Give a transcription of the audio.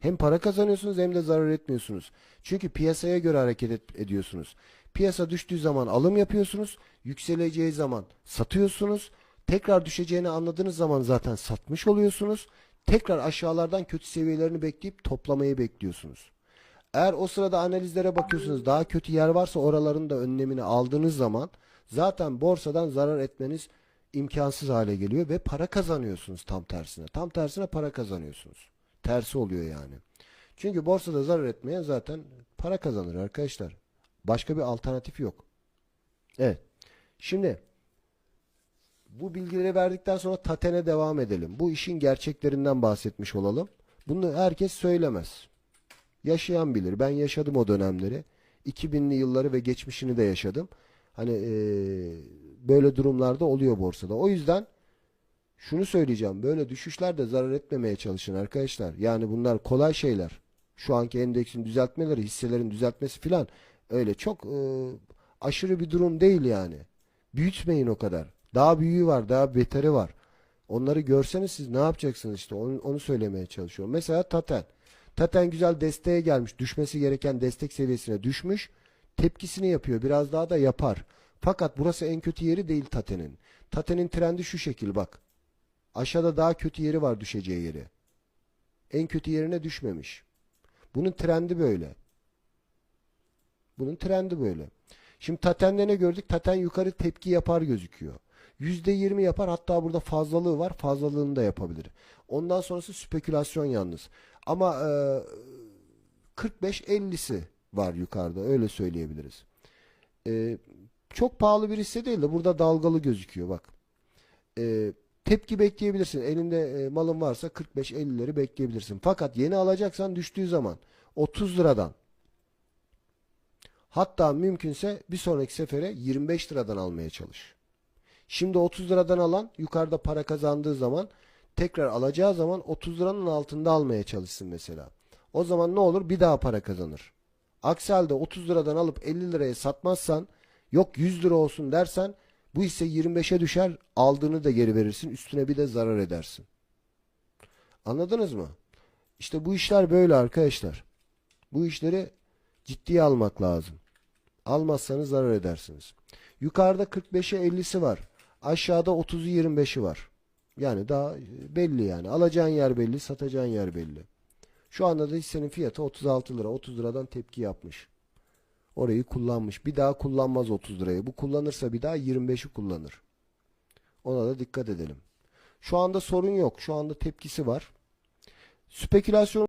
Hem para kazanıyorsunuz hem de zarar etmiyorsunuz. Çünkü piyasaya göre hareket et- ediyorsunuz. Piyasa düştüğü zaman alım yapıyorsunuz. Yükseleceği zaman satıyorsunuz. Tekrar düşeceğini anladığınız zaman zaten satmış oluyorsunuz. Tekrar aşağılardan kötü seviyelerini bekleyip toplamayı bekliyorsunuz. Eğer o sırada analizlere bakıyorsunuz daha kötü yer varsa oraların da önlemini aldığınız zaman zaten borsadan zarar etmeniz imkansız hale geliyor ve para kazanıyorsunuz tam tersine. Tam tersine para kazanıyorsunuz. Tersi oluyor yani. Çünkü borsada zarar etmeyen zaten para kazanır arkadaşlar. Başka bir alternatif yok. Evet. Şimdi bu bilgileri verdikten sonra tatene devam edelim. Bu işin gerçeklerinden bahsetmiş olalım. Bunu herkes söylemez. Yaşayan bilir. Ben yaşadım o dönemleri. 2000'li yılları ve geçmişini de yaşadım. Hani eee, böyle durumlarda oluyor borsada. O yüzden şunu söyleyeceğim. Böyle düşüşlerde zarar etmemeye çalışın arkadaşlar. Yani bunlar kolay şeyler. Şu anki endeksin düzeltmeleri, hisselerin düzeltmesi filan öyle çok eee, aşırı bir durum değil yani. Büyütmeyin o kadar. Daha büyüğü var, daha beteri var. Onları görseniz siz ne yapacaksınız işte onu, onu söylemeye çalışıyorum. Mesela Taten. Taten güzel desteğe gelmiş. Düşmesi gereken destek seviyesine düşmüş. Tepkisini yapıyor. Biraz daha da yapar. Fakat burası en kötü yeri değil Taten'in. Taten'in trendi şu şekil bak. Aşağıda daha kötü yeri var düşeceği yeri. En kötü yerine düşmemiş. Bunun trendi böyle. Bunun trendi böyle. Şimdi Taten'de ne gördük? Taten yukarı tepki yapar gözüküyor. %20 yapar hatta burada fazlalığı var. Fazlalığını da yapabilir. Ondan sonrası spekülasyon yalnız. Ama e, 45-50'si var yukarıda öyle söyleyebiliriz. E, çok pahalı bir hisse değil de burada dalgalı gözüküyor bak. E, tepki bekleyebilirsin. Elinde e, malın varsa 45-50'leri bekleyebilirsin. Fakat yeni alacaksan düştüğü zaman 30 liradan hatta mümkünse bir sonraki sefere 25 liradan almaya çalış. Şimdi 30 liradan alan yukarıda para kazandığı zaman tekrar alacağı zaman 30 liranın altında almaya çalışsın mesela. O zaman ne olur? Bir daha para kazanır. Aksi halde 30 liradan alıp 50 liraya satmazsan yok 100 lira olsun dersen bu hisse 25'e düşer aldığını da geri verirsin üstüne bir de zarar edersin. Anladınız mı? İşte bu işler böyle arkadaşlar. Bu işleri ciddiye almak lazım. Almazsanız zarar edersiniz. Yukarıda 45'e 50'si var. Aşağıda 30'u 25'i var. Yani daha belli yani. Alacağın yer belli, satacağın yer belli. Şu anda da hissenin fiyatı 36 lira. 30 liradan tepki yapmış. Orayı kullanmış. Bir daha kullanmaz 30 lirayı. Bu kullanırsa bir daha 25'i kullanır. Ona da dikkat edelim. Şu anda sorun yok. Şu anda tepkisi var. Spekülasyon